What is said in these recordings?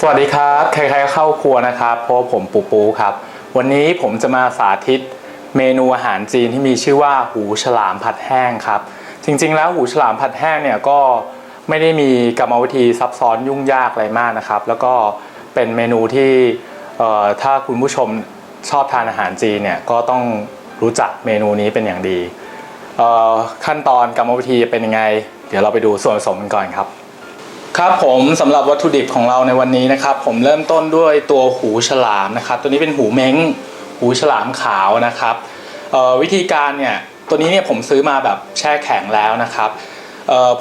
สวัสดีครับใครๆเข้าครัวนะครับเพราะผมปูปูครับ วันนี้ผมจะมาสาธิตเมนูอาหารจีนที่มีชื่อว่าหูฉลามผัดแห้งครับ จริงๆ แล้วหูฉลามผัดแห้งเนี่ยก็ไม่ได้มีกรรมวิธีซับซ้อนยุ่งยากอะไรมากนะครับ แล้วก็เป็นเมนูที่ถ้าคุณผู้ชมชอบทานอาหารจีนเนี่ยก็ต้องรู้จักเมนูนี้เป็นอย่างดี ขั้นตอนกรรมวิธีเป็นยังไง เดี๋ยวเราไปดูส่วนผสมกันก่อนครับ ครับผมสำหรับวัตถุดิบของเราในวันนี้นะครับ ผมเริ่มต้นด้วยตัวหูฉลามนะครับ ตัวนี้เป็นหูเม้งหูฉลามขาวนะครับวิธีการเนี่ยตัวนี้เนี่ยผมซื้อมาแบบแช่แข็งแล้วนะครับ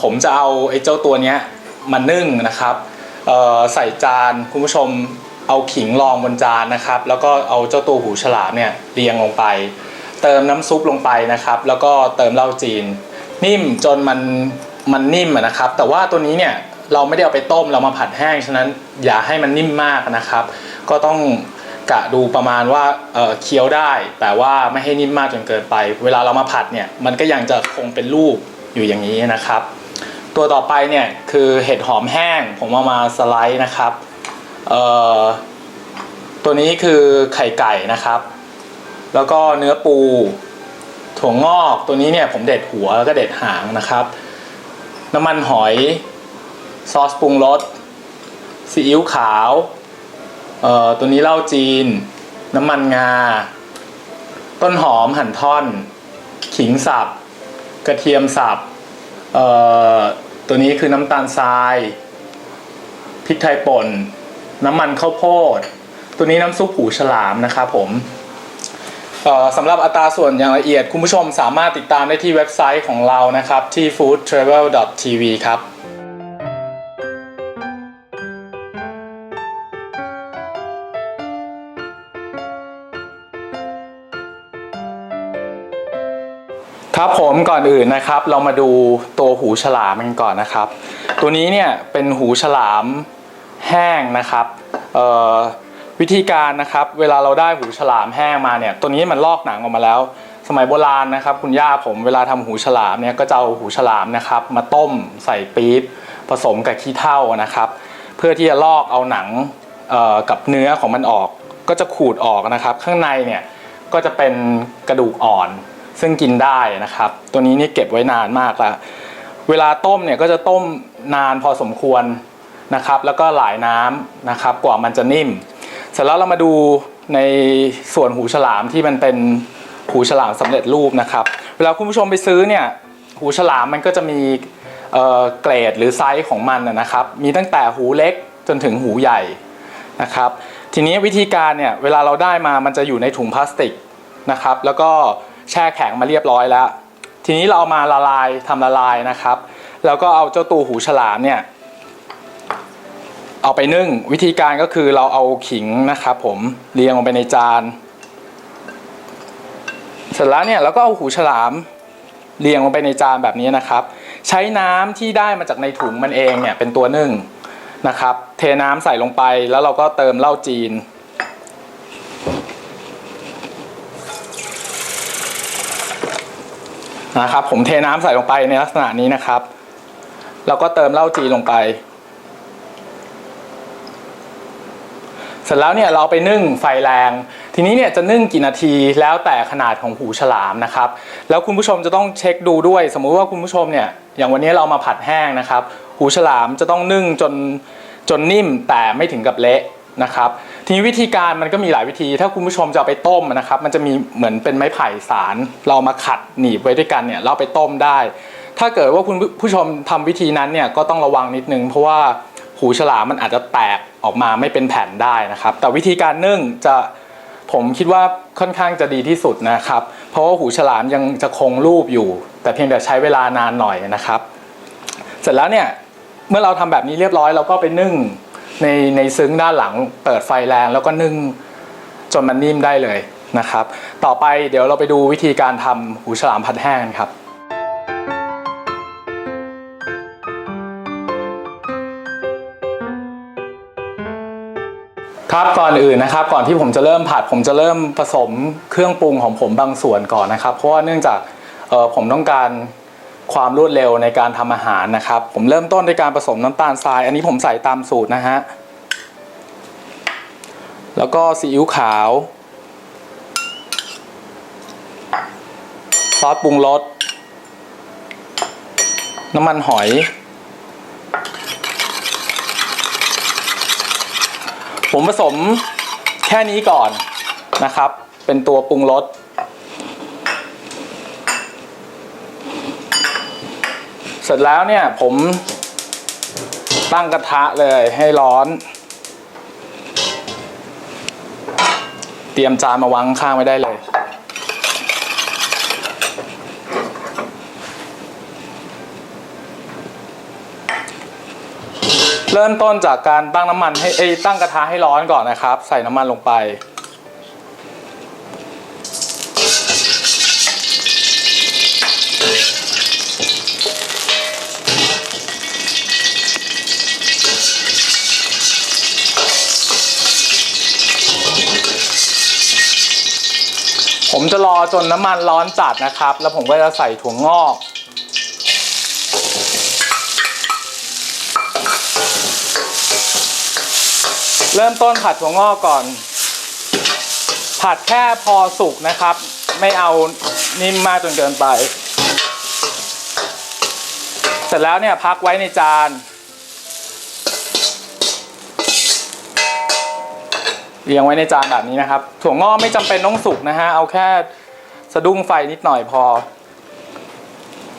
ผมจะเอาไอ้เจ้าตัวเนี้ยมานึ่งนะครับใส่จานคุณผู้ชมเอาขิงรองบนจานนะครับ แล้วก็เอาเจ้าตัวหูฉลามเนี่ยเรียงลงไป เติมน้ำซุปลงไปนะครับ แล้วก็เติมเหล้าจีน นิ่มจนมันมันนิ่มนะครับ แต่ว่าตัวนี้เนี่ย เราไม่ได้เอาไปต้มเรามาผัดแห้งฉะนั้นอย่าให้มันนิ่มมากนะครับ ก็ต้องกะดูประมาณว่าเเคี้ยวได้ แต่ว่าไม่ให้นิ่มมากจนเกินไป เวลาเรามาผัดเนี่ยมันก็ยังจะคงเป็นรูปอยู่อย่างนี้นะครับ ตัวต่อไปเนี่ยคือเห็ดหอมแห้งผมเอามาสไลด์นะครับตัวนี้คือไข่ไก่นะครับ แล้วก็เนื้อปู ถั่วงอกตัวนี้เนี่ยผมเด็ดหัวแล้วก็เด็ดหางนะครับ น้ำมันหอย ซอสปรุงรสซีอิ๊วขาวเอ่อตัวนี้เหล้าจีน น้ำมันงา ต้นหอมหั่นท่อน ขิงสับ กระเทียมสับเอ่อตัวนี้คือน้ำตาลทรายพริกไทยป่น น้ำมันข้าวโพด ตัวนี้น้ำซุปหูฉลามนะครับผมสำหรับอัตราส่วนอย่างละเอียด คุณผู้ชมสามารถติดตามได้ที่เว็บไซต์ของเรานะครับ ที่ foodtravel.tv ครับ ครับผมก่อนอื่นนะครับ เรามาดูตัวหูฉลามกันก่อนนะครับ ตัวนี้เนี่ยเป็นหูฉลามแห้งนะครับวิธีการนะครับ เวลาเราได้หูฉลามแห้งมาเนี่ย ตัวนี้มันลอกหนังออกมาแล้ว สมัยโบราณนะครับ คุณย่าผมเวลาทำหูฉลามเนี่ยก็จะเอาหูฉลามนะครับ มาต้มใส่ปี๊บผสมกับขี้เถ้านะครับ เพื่อที่จะลอกเอาหนังกับเนื้อของมันออก ก็จะขูดออกนะครับ ข้างในเนี่ยก็จะเป็นกระดูกอ่อน ซึ่งกินได้นะครับ ตัวนี้นี่เก็บไว้นานมากล้วเวลาต้มเนี่ยก็จะต้มนานพอสมควรนะครับ แล้วก็หลายน้ำนะครับ กว่ามันจะนิ่ม เสร็จแล้วเรามาดูในส่วนหูฉลามที่มันเป็นหูฉลามสำเร็จรูปนะครับ เวลาคุณผู้ชมไปซื้อเนี่ยหูฉลามมันก็จะมีเเกรดหรือไซส์ของมันนะครับ มีตั้งแต่หูเล็กจนถึงหูใหญ่นะครับ ทีนี้วิธีการเนี่ยเวลาเราได้มามันจะอยู่ในถุงพลาสติกนะครับ แล้วก็ แช่แข็งมาเรียบร้อยแล้ว ทีนี้เราเอามาละลายทำละลายนะครับ แล้วก็เอาเจ้าตูหูฉลามเนี่ยเอาไปนึ่งวิธีการก็คือเราเอาขิงนะครับผมเรียงลงไปในจาน เสร็จแล้วเนี่ยเราก็เอาหูฉลามเรียงลงไปในจานแบบนี้นะครับ ใช้น้ำที่ได้มาจากในถุงมันเองเนี่ยเป็นตัวนึ่งนะครับ เทน้ำใส่ลงไปแล้วเราก็เติมเหล้าจีน นะครับ ผมเทน้ำใส่ลงไปในลักษณะนี้นะครับ แล้วก็เติมเหล้าจีลงไป เสร็จแล้วเนี่ยเราไปนึ่งไฟแรง ทีนี้เนี่ยจะนึ่งกี่นาทีแล้วแต่ขนาดของหูฉลามนะครับ แล้วคุณผู้ชมจะต้องเช็คดูด้วย สมมุติว่าคุณผู้ชมเนี่ยอย่างวันนี้เรามาผัดแห้งนะครับ หูฉลามจะต้องนึ่งจนจนนิ่มแต่ไม่ถึงกับเละนะครับ ทีวิธีการมันก็มีหลายวิธี ถ้าคุณผู้ชมจะเอาไปต้มนะครับ มันจะมีเหมือนเป็นไม้ไผ่สาร เรามาขัดหนีบไว้ด้วยกันเนี่ยเราเอาไปต้มได้ ถ้าเกิดว่าคุณผู้ชมทำวิธีนั้นเนี่ยก็ต้องระวังนิดนึง เพราะว่าหูฉลามมันอาจจะแตกออกมาไม่เป็นแผ่นได้นะครับ แต่วิธีการนึ่งจะผมคิดว่าค่อนข้างจะดีที่สุดนะครับ เพราะว่าหูฉลามยังจะคงรูปอยู่ แต่เพียงแต่ใช้เวลานานหน่อยนะครับ เสร็จแล้วเนี่ยเมื่อเราทำแบบนี้เรียบร้อยเราก็ไปนึ่ง ในในซึ้งด้านหลังเปิดไฟแรงแล้วก็นึ่งจนมันนิ่มได้เลยนะครับ ต่อไปเดี๋ยวเราไปดูวิธีการทำหูฉลามผัดแห้งกันครับครับก่อนอื่นนะครับก่อนที่ผมจะเริ่มผัด ผมจะเริ่มผสมเครื่องปรุงของผมบางส่วนก่อนนะครับ เพราะว่าเนื่องจากผมต้องการ ความรวดเร็วในการทำอาหารนะครับ ผมเริ่มต้นด้วยการผสมน้ำตาลทราย อันนี้ผมใส่ตามสูตรนะฮะ แล้วก็ซีอิ๊วขาว ซอสปรุงรส น้ำมันหอย ผมผสมแค่นี้ก่อนนะครับ เป็นตัวปรุงรส เสร็จแล้วเนี่ยผมตั้งกระทะเลยให้ร้อน เตรียมจานมาวางข้างไว้ได้เลย เริ่มต้นจากการตั้งน้ำมันให้ตั้งกระทะให้ร้อนก่อนนะครับ ใส่น้ำมันลงไป ผมจะรอจนน้ำมันร้อนจัดนะครับ แล้วผมก็จะใส่ถั่วงอก เริ่มต้นผัดถั่วงอกก่อน ผัดแค่พอสุกนะครับ ไม่เอานิ่มมากจนเกินไป เสร็จแล้วเนี่ยพักไว้ในจาน เรียงไว้ในจานแบบนี้นะครับ ถั่วงอกไม่จำเป็นต้องสุกนะฮะ เอาแค่สะดุ้งไฟนิดหน่อยพอ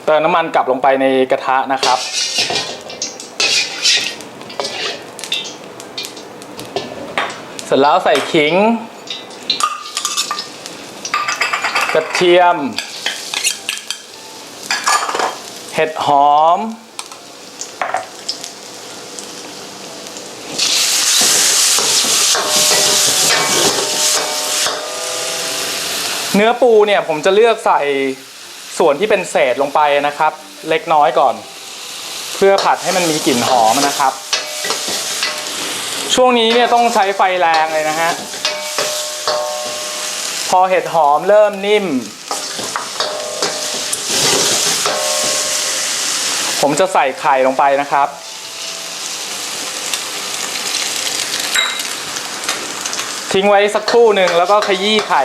เติมน้ำมันกลับลงไปในกระทะนะครับ เสร็จแล้วใส่ขิง กระเทียม เห็ดหอม เนื้อปูเนี่ยผมจะเลือกใส่ส่วนที่เป็นเศษลงไปนะครับ เล็กน้อยก่อน เพื่อผัดให้มันมีกลิ่นหอมนะครับ ช่วงนี้เนี่ยต้องใช้ไฟแรงเลยนะฮะพอเห็ดหอมเริ่มนิ่ม ผมจะใส่ไข่ลงไปนะครับ ทิ้งไว้สักครู่หนึ่งแล้วก็ขยี้ไข่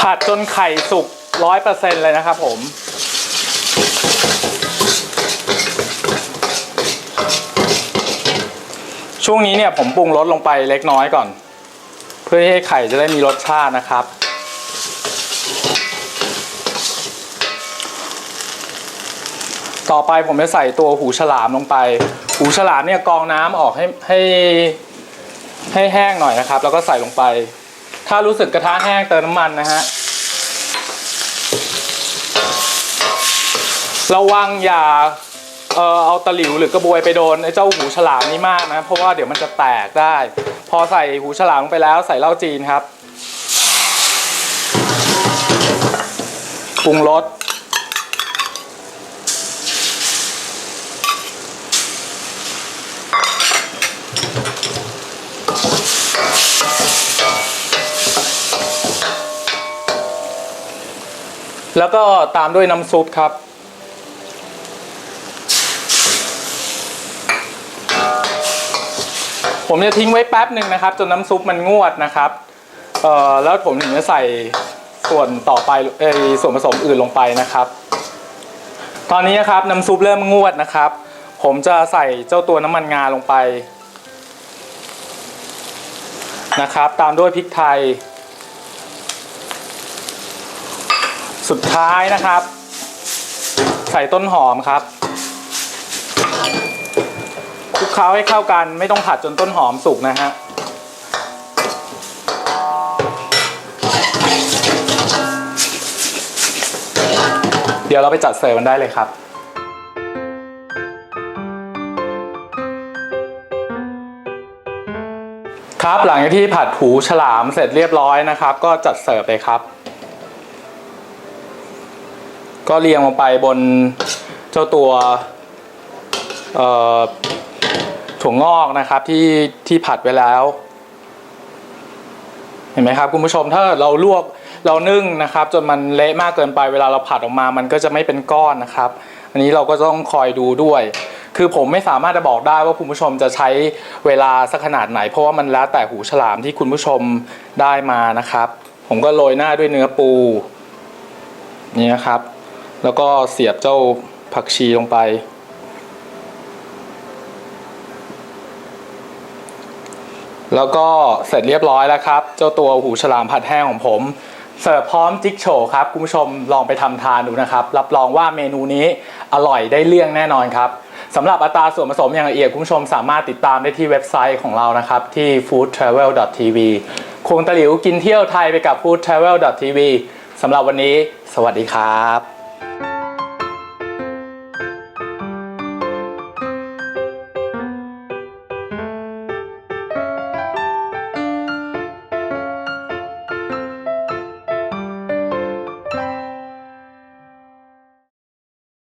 ผัดจนไข่สุกร้อยเปอร์เซ็นเลยนะครับผม ช่วงนี้เนี่ยผมปรุงรสลงไปเล็กน้อยก่อน เพื่อให้ไข่จะได้มีรสชาตินะครับ ต่อไปผมจะใส่ตัวหูฉลามลงไป หูฉลามเนี่ยกองน้ำออกให้ให้ให้แห้งหน่อยนะครับ แล้วก็ใส่ลงไป ถ้ารู้สึกกระทะแห้งเติมน้ำมันนะฮะระวังอย่าเออเอาตะหลิวหรือกระบวยไปโดนไอ้เจ้าหูฉลามนี้มากนะ เพราะว่าเดี๋ยวมันจะแตกได้ พอใส่หูฉลามไปแล้วใส่เหล้าจีนครับปรุงรส แล้วก็ตามด้วยน้ำซุปครับ ผมจะทิ้งไว้แป๊บหนึ่งนะครับ จนน้ำซุปมันงวดนะครับเอ่อแล้วผมถึงจะใส่ส่วนต่อไปเอยส่วนผสมอื่นลงไปนะครับ ตอนนี้นะครับน้ำซุปเริ่มงวดนะครับ ผมจะใส่เจ้าตัวน้ำมันงาลงไปนะครับ ตามด้วยพริกไทย สุดท้ายนะครับ ใส่ต้นหอมครับคลุกเคล้าให้เข้ากันไม่ต้องผัดจนต้นหอมสุกนะฮะเดี๋ยวเราไปจัดเสิร์ฟกันได้เลยครับครับหลังจากที่ผัดหูฉลามเสร็จเรียบร้อยนะครับ ก็จัดเสิร์ฟเลยครับ ก็เรียงลงไปบนเจ้าตัวถั่วงอกนะครับที่ที่ผัดไว้แล้ว เห็นไหมครับคุณผู้ชมถ้าเราลวกเรานึ่งนะครับ จนมันเละมากเกินไปเวลาเราผัดออกมา มันก็จะไม่เป็นก้อนนะครับ อันนี้เราก็ต้องคอยดูด้วย คือผมไม่สามารถจะบอกได้ว่าคุณผู้ชมจะใช้เวลาสักขนาดไหน เพราะว่ามันแล้วแต่หูฉลามที่คุณผู้ชมได้มานะครับ ผมก็โรยหน้าด้วยเนื้อปูนี่นะครับ แล้วก็เสียบเจ้าผักชีลงไป แล้วก็เสร็จเรียบร้อยแล้วครับ เจ้าตัวหูฉลามผัดแห้งของผม เสิร์ฟพร้อมจิ๊กโฉครับ คุณผู้ชมลองไปทำทานดูนะครับ รับรองว่าเมนูนี้อร่อยได้เลี่ยงแน่นอนครับสำหรับอัตราส่วนผสมอย่างละเอียดคุณผู้ชมสามารถติดตามได้ที่เว็บไซต์ของเรานะครับที่ foodtravel.tv ควงตะหลิวกินเที่ยวไทยไปกับ foodtravel.tv สำหรับวันนี้ สวัสดีครับ